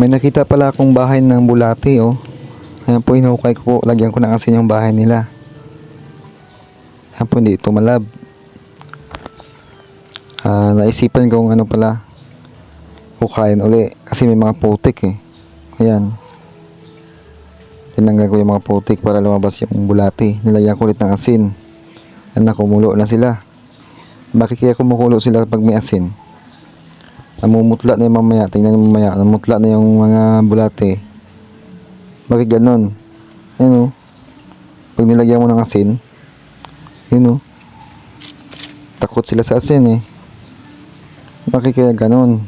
May nakita pala akong bahay ng bulati oh. Ayan po, hinukay ko po. Lagyan ko ng asin yung bahay nila. Ayan po, hindi ito malab. Ah, naisipan kong ano pala, hukayin uli. Kasi may mga putik eh. Ayan. Tinanggal ko yung mga putik para lumabas yung bulati. Nilagyan ko ulit ng asin. Ayan na, kumulo na sila. Bakit kaya kumukulo sila pag may asin? Namumutla na yung mamaya. Tingnan yung mamaya. Namutla na yung mga bulate. Bakit ganun? Ayun o. Pag nilagyan mo ng asin, yun o. Takot sila sa asin eh. Bakit kaya ganun?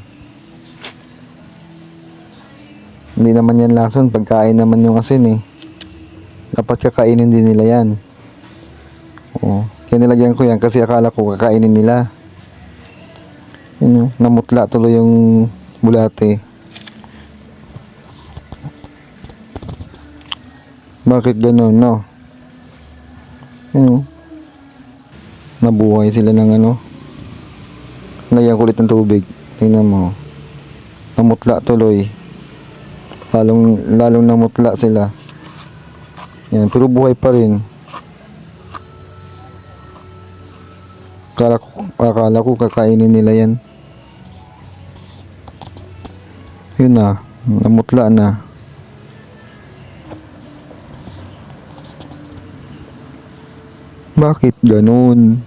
Hindi naman yan lason. Pagkain naman yung asin eh. Dapat kakainin din nila yan. Oo. Kaya nilagyan ko yan kasi akala ko kakainin nila. Yun. Namutla tuloy yung bulate. Bakit ganun, no? Ano? Nabuhay sila ng ano? Lagyan ko ulit ng tubig. Tingnan mo. Namutla tuloy. Lalong, lalong namutla sila. Yan, pero buhay pa rin. Akala ko, akala ko kakainin nila yan. Yun na, namutla na. Bakit ganun?